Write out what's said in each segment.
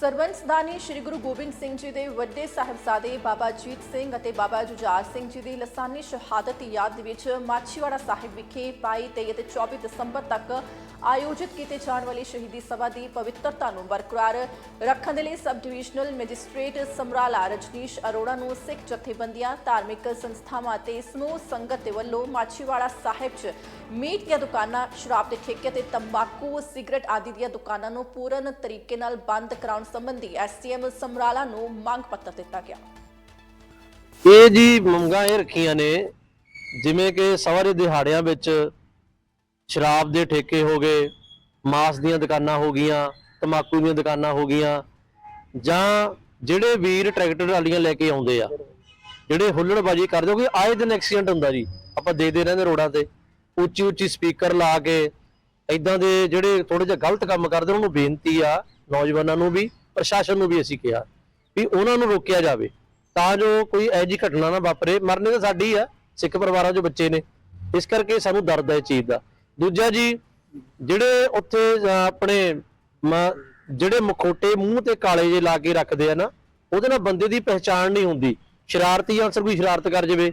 ਸਰਬੰਸਦਾਨੀ ਸ੍ਰੀ ਗੁਰੂ ਗੋਬਿੰਦ ਸਿੰਘ ਜੀ ਦੇ ਵੱਡੇ ਸਾਹਿਬਜ਼ਾਦੇ ਬਾਬਾ ਜੀਤ ਸਿੰਘ ਅਤੇ ਬਾਬਾ ਜੁਝਾਰ ਸਿੰਘ ਜੀ ਦੀ ਲਸਾਨੀ ਸ਼ਹਾਦਤ ਦੀ ਯਾਦ ਦੇ ਵਿੱਚ ਮਾਛੀਵਾੜਾ ਸਾਹਿਬ ਵਿਖੇ 22 23 ਅਤੇ 24 ਦਸੰਬਰ ਤੱਕ ਆਯੋਜਿਤ ਕੀਤੇ ਜਾਣ ਵਾਲੀ ਸ਼ਹੀਦੀ ਸਭਾ ਦੀ ਪਵਿੱਤਰਤਾ ਨੂੰ ਬਰਕਰਾਰ ਰੱਖਣ ਦੇ ਲਈ sub divisional magistrate Samrala Rajneesh Arora ਨੂੰ ਸਿੱਖ ਜਥੇਬੰਦੀਆਂ, ਧਾਰਮਿਕ ਸੰਸਥਾਵਾਂ ਅਤੇ ਸਮੂਹ ਸੰਗਤ ਦੇ ਵੱਲੋਂ ਮਾਛੀਵਾੜਾ ਸਾਹਿਬ 'ਚ ਮੀਟ ਦੀਆਂ ਦੁਕਾਨਾਂ, ਸ਼ਰਾਬ ਦੇ ਠੇਕੇ ਤੇ ਤੰਬਾਕੂ, ਸਿਗਰਟ ਆਦਿ ਦੀਆਂ ਦੁਕਾਨਾਂ ਨੂੰ ਪੂਰਨ ਤਰੀਕੇ ਨਾਲ ਬੰਦ ਕਰਾਉਣ ਸੰਬੰਧੀ ਐਸਟੀਐਮ ਸਮਰਾਲਾ ਨੂੰ ਮੰਗ ਪੱਤਰ ਦਿੱਤਾ ਗਿਆ। ਇਹ ਜੀ ਮੰਗਾਂ ਇਹ ਰੱਖੀਆਂ ਨੇ, ਜਿਵੇਂ ਕਿ ਸਵਾਰੇ ਦਿਹਾੜਿਆਂ ਵਿੱਚ ਸ਼ਰਾਬ ਦੇ ਠੇਕੇ ਹੋ ਗਏ, ਮਾਸ ਦੀਆਂ ਦੁਕਾਨਾਂ ਹੋ ਗਈਆਂ ਤਮਾਕੂ ਦੀਆਂ ਦੁਕਾਨਾਂ ਹੋ ਗਈਆਂ, ਜਾਂ ਜਿਹੜੇ ਵੀਰ ਟਰੈਕਟਰ ਵਾਲੀਆਂ ਲੈ ਕੇ ਆਉਂਦੇ ਆ, ਜਿਹੜੇ ਹੁੱਲੜਬਾਜੀ ਕਰਦੇ ਹੋ ਕਿ ਆਏ ਦਿਨ ਐਕਸੀਡੈਂਟ ਹੁੰਦਾ ਜੀ, ਆਪਾਂ ਦੇਖਦੇ ਰਹਿੰਦੇ ਰੋਡਾਂ ਤੇ ਉੱਚੀ ਉੱਚੀ ਸਪੀਕਰ ਲਾ ਕੇ ਇਦਾਂ ਦੇ ਜਿਹੜੇ ਥੋੜੇ ਜਿਹਾ ਗਲਤ ਕੰਮ ਕਰਦੇ, ਉਹਨਾਂ ਨੂੰ ਬੇਨਤੀ ਆ ਨੌਜਵਾਨਾਂ ਨੂੰ ਵੀ, ਪ੍ਰਸ਼ਾਸਨ ਨੂੰ ਵੀ ਅਸੀਂ ਕਿਹਾ ਵੀ ਉਹਨਾਂ ਨੂੰ ਰੋਕਿਆ ਜਾਵੇ ਤਾਂ ਜੋ ਕੋਈ ਇਹੋ ਜਿਹੀ ਘਟਨਾ ਨਾ ਵਾਪਰੇ। ਮਰਨੇ ਤਾਂ ਸਾਡੀ ਆ, ਸਿੱਖ ਪਰਿਵਾਰਾਂ ਚ ਬੱਚੇ ਨੇ। ਇਸ ਕਰਕੇ ਸਾਨੂੰ ਦਰਦ ਹੈ ਇਸ ਚੀਜ਼ ਦਾ। ਦੂਜਾ ਜੀ, ਜਿਹੜੇ ਉੱਥੇ ਆਪਣੇ ਜਿਹੜੇ ਮਖੋਟੇ ਮੂੰਹ ਤੇ ਕਾਲੇ ਜੇ ਲਾ ਕੇ ਰੱਖਦੇ ਆ ਨਾ, ਉਹਦੇ ਨਾਲ ਬੰਦੇ ਦੀ ਪਹਿਚਾਣ ਨਹੀਂ ਹੁੰਦੀ। ਸ਼ਰਾਰਤੀ ਅਨਸਰ ਕੋਈ ਸ਼ਰਾਰਤ ਕਰ ਜਾਵੇ,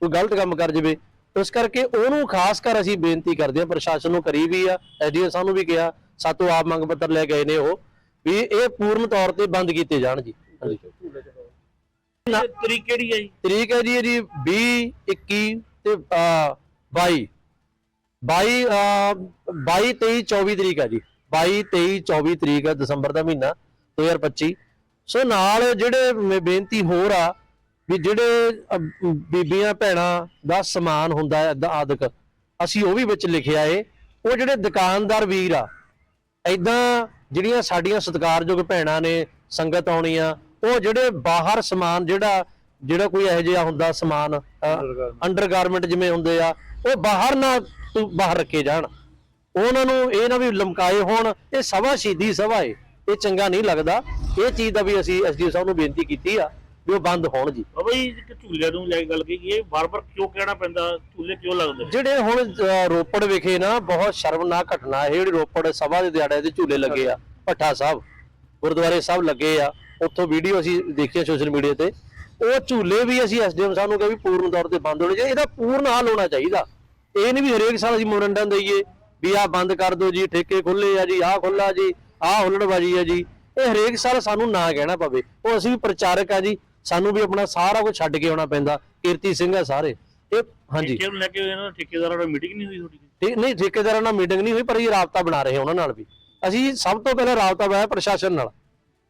ਕੋਈ ਗਲਤ ਕੰਮ ਕਰ ਜਾਵੇ। ਇਸ ਕਰਕੇ ਉਹਨੂੰ ਖਾਸ ਕਰ ਅਸੀਂ ਬੇਨਤੀ ਕਰਦੇ ਹਾਂ ਪ੍ਰਸ਼ਾਸਨ ਨੂੰ ਕਰੀ ਵੀ ਆ ਐਡੀਓ ਸਾਨੂੰ ਵੀ ਕਿਹਾ, ਸਾਤੋਂ ਆਪ ਮੰਗ ਪੱਤਰ ਲੈ ਗਏ ਨੇ ਉਹ। ਵੀ ਇਹ ਪੂਰਨ ਤੌਰ ਤੇ ਬੰਦ ਕੀਤੇ ਜਾਣ ਜੀ। ਤਰੀਕ ਕਿਹੜੀ ਹੈ ਜੀ? ਤਰੀਕ ਹੈ ਜੀ ਇਹਦੀ 20 21 ਤੇ ਅਹ, 22 22 ਅਹ, 22 23 24 ਤਰੀਕ ਹੈ ਜੀ। 22 23 24 ਤਰੀਕ ਹੈ ਦਸੰਬਰ ਦਾ ਮਹੀਨਾ 2025 ਸੋ ਨਾਲ ਜਿਹੜੇ ਬੇਨਤੀ ਹੋਰ ਆ ਵੀ ਜਿਹੜੇ ਬੀਬੀਆਂ ਭੈਣਾਂ ਦਾ ਸਮਾਨ ਹੁੰਦਾ ਹੈ ਆਦਿਕ ਅਸੀਂ ਉਹ ਵੀ ਵਿੱਚ ਲਿਖਿਆ ਏ। ਉਹ ਜਿਹੜੇ ਦੁਕਾਨਦਾਰ ਵੀਰ ਆ ਐਦਾਂ ਜਿਹੜੀਆਂ ਸਾਡੀਆਂ ਸਤਿਕਾਰਯੋਗ ਭੈਣਾਂ ਨੇ ਸੰਗਤ ਆਉਣੀ ਆ ਉਹ ਜਿਹੜੇ ਬਾਹਰ ਸਮਾਨ ਜਿਹੜਾ ਜਿਹੜਾ ਕੋਈ ਇਹੋ ਜਿਹਾ ਹੁੰਦਾ ਸਮਾਨ ਅੰਡਰਗਾਰਮੈਂਟ ਜਿਵੇਂ ਹੁੰਦੇ ਆ ਉਹ ਬਾਹਰ ਨਾ ਤੂੰ ਬਾਹਰ ਰੱਖੇ ਜਾਣ। ਉਹਨਾਂ ਨੂੰ ਇਹ ਨਾ ਵੀ ਲਮਕਾਏ ਹੋਣ ਇਹ ਸਭਾ ਸ਼ਹੀਦੀ ਸਭਾ ਏ। ਇਹ ਚੰਗਾ ਨਹੀਂ ਲੱਗਦਾ। ਇਹ ਚੀਜ਼ ਦਾ ਵੀ ਅਸੀਂ ਐਸਡੀਓ ਸਾਹਿਬ ਨੂੰ ਬੇਨਤੀ ਕੀਤੀ ਆ। ਵੀ ਉਹ ਬੰਦ ਹੋਣ ਜੀ। ਬਾਬਾ ਜੀ ਇੱਕ ਝੂਲੇ ਨੂੰ ਲੈ ਕੇ ਗੱਲ ਕੀਤੀ ਇਹ ਵਾਰ-ਵਾਰ ਕਿਉਂ ਕਹਿਣਾ ਪੈਂਦਾ? ਝੂਲੇ ਕਿਉਂ ਲੱਗਦੇ? ਜਿਹੜੇ ਹੁਣ ਰੋਪੜ ਵਿਖੇ ਨਾ ਬਹੁਤ ਸ਼ਰਮਨਾਕ ਘਟਨਾ ਹੈ। ਜਿਹੜੀ ਰੋਪੜ ਸਭਾ ਦੇ ਦਿਹਾੜੇ ਦੇ ਝੂਲੇ ਲੱਗੇ ਆ ਭੱਠਾ ਸਾਹਿਬ ਗੁਰਦੁਆਰੇ ਸਾਹਿਬ ਲੱਗੇ ਆ। ਉੱਥੋਂ ਵੀਡੀਓ ਅਸੀਂ ਦੇਖੀਆਂ ਸੋਸ਼ਲ ਮੀਡੀਆ ਤੇ। ਉਹ ਝੂਲੇ ਵੀ ਅਸੀਂ ਐਸਡੀਐਮ ਸਾਹਿਬ ਨੂੰ ਕਿਹਾ ਵੀ ਪੂਰਨ ਤੌਰ ਤੇ ਬੰਦ ਹੋਣੇ ਚਾਹੀਦੇ। ਇਹਦਾ ਪੂਰਨ ਹੱਲ ਹੋਣਾ ਚਾਹੀਦਾ। ਇਹ ਨਹੀਂ ਵੀ ਹਰੇਕ ਸਾਲ ਅਸੀਂ ਮੋਰੰਡਨ ਦਈਏ ਵੀ ਆਹ ਬੰਦ ਕਰ ਦਿਓ ਜੀ ਠੇਕੇ ਖੁੱਲੇ ਆ ਜੀ ਆਹ ਖੁੱਲਾ ਜੀ ਆਹ ਹੁੱਲੜਬਾਜੀ ਆ ਜੀ। ਇਹ ਹਰੇਕ ਸਾਲ ਸਾਨੂੰ ਨਾ ਕਹਿਣਾ ਪਵੇ। ਉਹ ਅਸੀਂ ਵੀ ਪ੍ਰਚਾਰਕ ਆ ਜੀ। ਸਾਨੂੰ ਵੀ ਆਪਣਾ ਸਾਰਾ ਕੁਝ ਛੱਡ ਕੇ ਆਉਣਾ ਪੈਂਦਾ ਕੀਰਤੀ ਸਿੰਘ ਆ ਸਾਰੇ। ਇਹ ਹਾਂਜੀ। ਠੇਕੇ ਨੂੰ ਲੈ ਕੇ ਇਹਨਾਂ ਠੇਕੇਦਾਰਾਂ ਨਾਲ ਮੀਟਿੰਗ ਨਹੀਂ ਹੋਈ ਤੁਹਾਡੀ? ਠੀਕ ਨਹੀਂ ਠੇਕੇਦਾਰਾਂ ਨਾਲ ਮੀਟਿੰਗ ਨਹੀਂ ਹੋਈ ਪਰ ਇਹ ਰਾਬਤਾ ਬਣਾ ਰਹੇ ਉਹਨਾਂ ਨਾਲ ਵੀ। ਅਸੀਂ ਸਭ ਤੋਂ ਪਹਿਲਾਂ ਰਾਬਤਾ ਬਣਾਇਆ ਪ੍ਰਸ਼ਾਸਨ ਨਾਲ।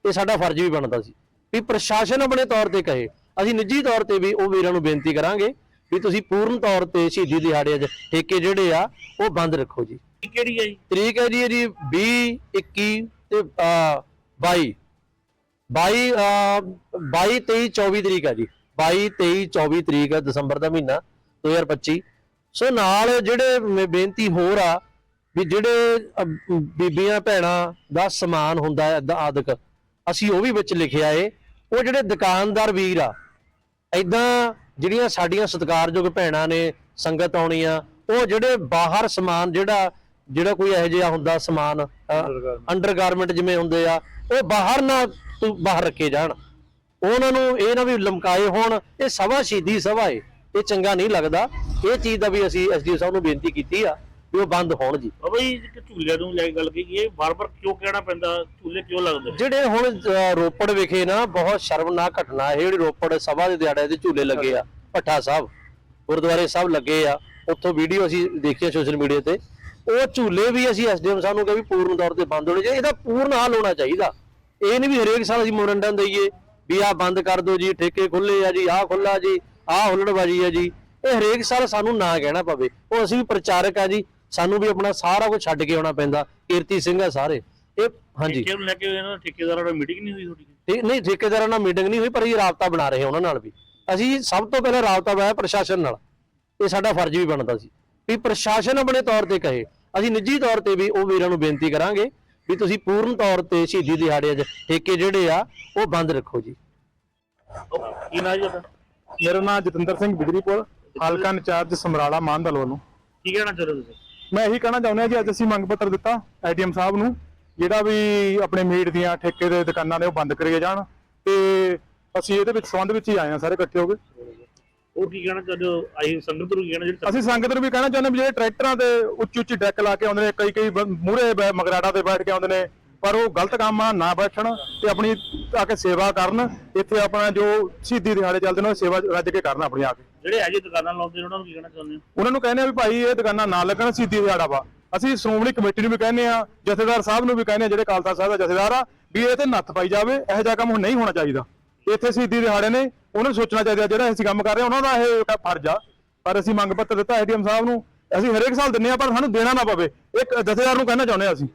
ਇਹ ਸਾਡਾ ਫਰਜ਼ ਵੀ ਬਣਦਾ ਸੀ। ਵੀ ਪ੍ਰਸ਼ਾਸਨ ਆਪਣੇ ਤੌਰ ਤੇ ਕਹੇ। ਅਸੀਂ ਨਿੱਜੀ ਤੌਰ ਤੇ ਵੀ ਉਹ ਵੀਰਾਂ ਨੂੰ ਬੇਨਤੀ ਕਰਾਂਗੇ ਵੀ ਤੁਸੀਂ ਪੂਰਨ ਤੌਰ ਤੇ ਸ਼ਹੀਦੀ ਦਿਹਾੜੇ 'ਚ ਠੇਕੇ ਜਿਹੜੇ ਆ ਉਹ ਬੰਦ ਰੱਖੋ ਜੀ। ਕਿਹੜੀ ਹੈ ਜੀ? ਤਰੀਕ ਹੈ ਜੀ ਇਹਦੀ 20 21 ਤੇ ਅਹ, 22 22 ਅਹ, 22 23 24 ਤਰੀਕ ਹੈ ਜੀ। 22 23 24 ਤਰੀਕ ਹੈ ਦਸੰਬਰ ਦਾ ਮਹੀਨਾ 2025 ਸੋ ਨਾਲ ਜਿਹੜੇ ਬੇਨਤੀ ਹੋਰ ਆ ਵੀ ਜਿਹੜੇ ਬੀਬੀਆਂ ਭੈਣਾਂ ਦਾ ਸਮਾਨ ਹੁੰਦਾ ਆਦਿਕ ਅਸੀਂ ਉਹ ਵੀ ਵਿੱਚ ਲਿਖਿਆ ਏ। ਉਹ ਜਿਹੜੇ ਦੁਕਾਨਦਾਰ ਵੀਰ ਆ ਐਦਾਂ ਜਿਹੜੀਆਂ ਸਾਡੀਆਂ ਸਤਿਕਾਰਯੋਗ ਭੈਣਾਂ ਨੇ ਸੰਗਤ ਆਉਣੀ ਆ ਉਹ ਜਿਹੜੇ ਬਾਹਰ ਸਮਾਨ ਜਿਹੜਾ ਜਿਹੜਾ ਕੋਈ ਇਹੋ ਜਿਹਾ ਹੁੰਦਾ ਸਮਾਨ ਅੰਡਰਗਾਰਮੈਂਟ ਜਿਵੇਂ ਹੁੰਦੇ ਆ ਉਹ ਬਾਹਰ ਨਾ ਤੂੰ ਬਾਹਰ ਰੱਖੇ ਜਾਣ। ਉਹਨਾਂ ਨੂੰ ਇਹ ਨਾ ਵੀ ਲਮਕਾਏ ਹੋਣ ਇਹ ਸਭਾ ਸ਼ਹੀਦੀ ਸਭਾ ਏ। ਇਹ ਚੰਗਾ ਨਹੀਂ ਲੱਗਦਾ। ਇਹ ਚੀਜ਼ ਦਾ ਵੀ ਅਸੀਂ ਐਸਡੀਓ ਸਾਹਿਬ ਨੂੰ ਬੇਨਤੀ ਕੀਤੀ ਆ ਵੀ ਉਹ ਬੰਦ ਹੋਣ ਜੀ। ਬਾਬਾ ਜੀ ਇੱਕ ਝੂਲੇ ਨੂੰ ਲੈ ਕੇ ਗੱਲ ਕੀਤੀ ਇਹ ਵਾਰ-ਵਾਰ ਕਿਉਂ ਕਹਿਣਾ ਪੈਂਦਾ? ਝੂਲੇ ਕਿਉਂ ਲੱਗਦੇ? ਜਿਹੜੇ ਹੁਣ ਰੋਪੜ ਵਿਖੇ ਨਾ ਬਹੁਤ ਸ਼ਰਮਨਾਕ ਘਟਨਾ ਹੈ। ਜਿਹੜੀ ਰੋਪੜ ਸਭਾ ਦੇ ਦਿਹਾੜੇ ਦੇ ਝੂਲੇ ਲੱਗੇ ਆ ਭੱਠਾ ਸਾਹਿਬ ਗੁਰਦੁਆਰੇ ਸਾਹਿਬ ਲੱਗੇ ਆ। ਉੱਥੋਂ ਵੀਡੀਓ ਅਸੀਂ ਦੇਖੀਆਂ ਸੋਸ਼ਲ ਮੀਡੀਆ ਤੇ। ਉਹ ਝੂਲੇ ਵੀ ਅਸੀਂ ਐਸਡੀਐਮ ਸਾਹਿਬ ਨੂੰ ਕਿਹਾ ਵੀ ਪੂਰਨ ਤੌਰ ਤੇ ਬੰਦ ਹੋਣੇ ਚਾਹੀਦੇ। ਇਹਦਾ ਪੂਰਨ ਹੱਲ ਹੋਣਾ ਚਾਹੀਦਾ। ਇਹ ਨਹੀਂ ਵੀ ਹਰੇਕ ਸਾਲ ਅਸੀਂ ਮੋਰੰਡਨ ਦਈਏ ਵੀ ਆਹ ਬੰਦ ਕਰ ਦਿਓ ਜੀ ਠੇਕੇ ਖੁੱਲੇ ਆ ਜੀ ਆਹ ਖੁੱਲਾ ਜੀ ਆਹ ਹੁੱਲੜਬਾਜੀ ਆ ਜੀ। ਇਹ ਹਰੇਕ ਸਾਲ ਸਾਨੂੰ ਨਾ ਕਹਿਣਾ ਪਵੇ। ਉਹ ਅਸੀਂ ਵੀ ਪ੍ਰਚਾਰਕ ਆ ਜੀ ਸਾਨੂੰ ਵੀ ਆਪਣਾ ਸਾਰਾ ਕੁਝ ਛੱਡ ਕੇ ਆਉਣਾ ਪੈਂਦਾ। ਕੀਰਤੀ ਸਿੰਘ ਆ ਸਾਰੇ। ਇਹ ਹਾਂਜੀ। ਠੇਕੇ ਨੂੰ ਲੈ ਕੇ ਇਹਨਾਂ ਠੇਕੇਦਾਰਾਂ ਨਾਲ ਮੀਟਿੰਗ ਨਹੀਂ ਹੋਈ ਤੁਹਾਡੀ? ਠੀਕ ਨਹੀਂ ਠੇਕੇਦਾਰਾਂ ਨਾਲ ਮੀਟਿੰਗ ਨਹੀਂ ਹੋਈ ਪਰ ਇਹ ਰਾਬਤਾ ਬਣਾ ਰਹੇ ਉਹਨਾਂ ਨਾਲ ਵੀ। ਅਸੀਂ ਸਭ ਤੋਂ ਪਹਿਲਾਂ ਰਾਬਤਾ ਬਣਾਇਆ ਪ੍ਰਸ਼ਾਸਨ ਨਾਲ। ਇਹ ਸਾਡਾ ਫਰਜ਼ ਵੀ ਬਣਦਾ ਸੀ। ਵੀ ਪ੍ਰਸ਼ਾਸਨ ਆਪਣੇ ਤੌਰ ਤੇ ਕਹੇ। ਅਸੀਂ ਨਿੱਜੀ ਤੌਰ ਤੇ ਵੀ ਉਹ ਵੀਰਾਂ ਨੂੰ ਬੇਨਤੀ ਕਰਾਂਗੇ ਵੀ ਤੁਸੀਂ ਪੂਰਨ ਤੌਰ ਤੇ ਸ਼ਹੀਦੀ ਦਿਹਾੜੇ 'ਚ ਠੇਕੇ ਜਿਹੜੇ ਆ ਉਹ ਬੰਦ ਰੱਖੋ ਜੀ। ਕੀ ਨਾ ਜੀ ਤੁਹਾਡਾ ਮੇਰਾ ਨਾਮ ਜਤਿੰਦਰ ਸਿੰਘ ਬਿਜਲੀਪੁਰ ਹਲਕਾ ਇੰਚਾਰਜ ਸਮਰਾਲਾ ਮਾਨਦਲ ਵੱਲੋਂ। ਕੀ ਕਹਿਣਾ ਚਾਹੁੰਦੇ ਤੁਸੀਂ? ਮੈਂ ਇਹੀ ਕਹਿਣਾ ਚਾਹੁੰਦਾ ਜੀ ਅੱਜ ਅਸੀਂ ਮੰਗ ਪੱਤਰ ਦਿੱਤਾ ਐਡੀਐਮ ਸਾਹਿਬ ਨੂੰ ਜਿਹੜਾ ਵੀ ਆਪਣੇ ਮੀਟ ਦੀਆਂ ਠੇਕੇ ਦੇ ਦੁਕਾਨਾਂ ਨੇ ਉਹ ਬੰਦ ਕਰੀਏ ਜਾਣ ਤੇ ਅਸੀਂ ਇਹਦੇ ਵਿੱਚ ਸੰਬੰਧ ਵਿੱਚ ਹੀ ਆਏ ਹਾਂ ਸਾਰੇ ਇਕੱਠੇ ਹੋ ਕੇ। ਉਹ ਕੀ ਕਹਿਣਾ ਚਾਹੁੰਦੇ ਹੋ? ਆਈ ਸੰਗਤ ਨੂੰ ਕੀ ਕਹਿਣਾ ਜਿਹੜੀ ਅਸੀਂ ਸੰਗਤ ਨੂੰ ਵੀ ਕਹਿਣਾ ਚਾਹੁੰਦੇ ਵੀ ਜਿਹੜੇ ਟਰੈਕਟਰਾਂ ਤੇ ਉੱਚੀ ਉੱਚੀ ਡੈਕ ਲਾ ਕੇ ਆਉਂਦੇ ਨੇ ਕਈ ਕਈ ਮੂਰੇ ਮਗਰਾੜਾ ਤੇ ਬੈਠ ਕੇ ਆਉਂਦੇ ਨੇ ਪਰ ਉਹ ਗਲਤ ਕੰਮ ਆ ਨਾ ਬੈਠਣ ਤੇ ਆਪਣੀ ਆ ਕੇ ਸੇਵਾ ਕਰਨ ਇੱਥੇ ਆਪਣਾ ਜੋ ਸ਼ਹੀਦੀ ਦਿਹਾੜੇ ਚੱਲਦੇ ਨੇ ਉਹ ਸੇਵਾ ਰੱਜ ਕੇ ਕਰਨ ਆਪਣੀ ਆ ਕੇ। ਜਿਹੜੇ ਅਜੇ ਦੁਕਾਨਾਂ ਲਾਉਂਦੇ ਉਹਨਾਂ ਨੂੰ ਕੀ ਕਹਿਣਾ ਚਾਹੁੰਦੇ ਹੋ? ਉਹਨਾਂ ਨੂੰ ਕਹਿੰਦੇ ਆ ਵੀ ਭਾਈ ਇਹ ਦੁਕਾਨਾਂ ਨਾ ਲੱਗਣ ਸ਼ਹੀਦੀ ਦਿਹਾੜਾ ਵਾ। ਅਸੀਂ ਸ਼੍ਰੋਮਣੀ ਕਮੇਟੀ ਨੂੰ ਵੀ ਕਹਿੰਦੇ ਆ ਜਥੇਦਾਰ ਸਾਹਿਬ ਨੂੰ ਵੀ ਕਹਿੰਦੇ ਆ ਜਿਹੜੇ ਖਾਲਸਾ ਸਾਹਿਬ ਦਾ ਜਥੇਦਾਰ ਆ ਵੀ ਇਹ ਤੇ ਨੱਥ ਪਾਈ ਜਾਵੇ ਇਹੋ ਜਿਹਾ ਕੰਮ ਹੁਣ ਨਹੀਂ ਹੋਣਾ ਚਾਹੀਦਾ। ਇੱਥੇ ਸ਼ਹੀਦੀ ਦਿਹਾੜੇ ਨੇ, ਉਹਨਾਂ ਨੂੰ ਸੋਚਣਾ ਚਾਹੀਦਾ ਜਿਹੜਾ ਅਸੀਂ ਕੰਮ ਕਰ ਰਹੇ ਹਾਂ, ਉਹਨਾਂ ਦਾ ਇਹ ਫਰਜ਼ ਆ। ਪਰ ਅਸੀਂ ਮੰਗ ਪੱਤਰ ਦਿੱਤਾ ਐਡੀਐਮ ਸਾਹਿਬ ਨੂੰ, ਅਸੀਂ ਹਰੇਕ ਸਾਲ ਦਿੰਨੇ ਆ ਪਰ ਸਾਨੂੰ ਦੇਣਾ ਨਾ ਪਵੇ। ਇੱਕ ਜਥੇਦਾਰ ਨੂੰ ਕਹਿਣਾ ਚਾਹੁੰਦੇ ਆ ਅਸੀਂ।